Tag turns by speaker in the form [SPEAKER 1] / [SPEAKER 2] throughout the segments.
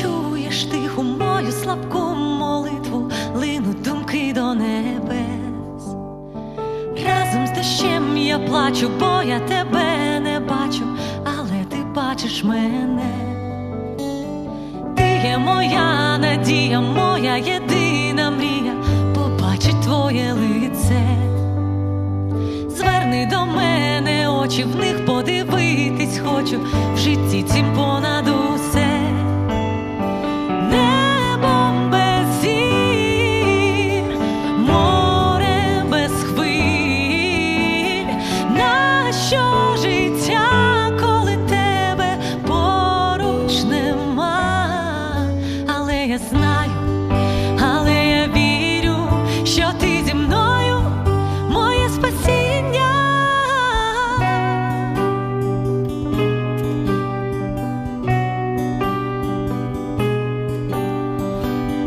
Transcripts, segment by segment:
[SPEAKER 1] чуєш тиху мою слабку молитву, линуть думки до небес. Разом з дощем я плачу, бо я тебе не бачу, але ти бачиш мене. Ти є моя надія, моя єдина мрія, побачить твоє лице. Зверни до мене очі, в них подивитись хочу, в житті цім понад знаю, але я вірю, що ти зі мною моє спасіння.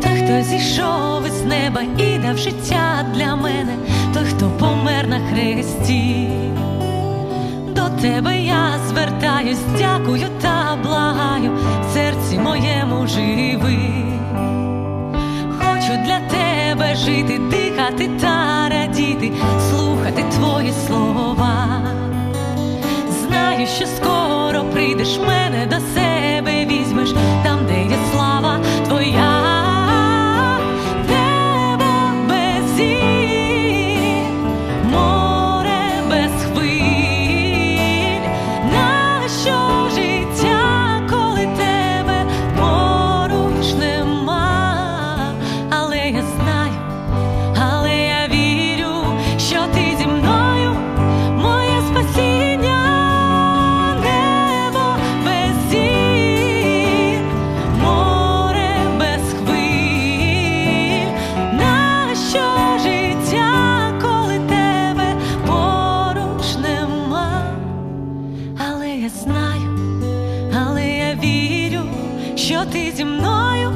[SPEAKER 1] Той, хто зійшов із неба і дав життя для мене, той, хто помер на хресті. До тебе я звертаюсь, дякую та благаю, тебе жити, дихати та радіти, слухати твої слова. Знаю, що скоро прийдеш, мене до себе знаю, але я вірю, що ти зі мною.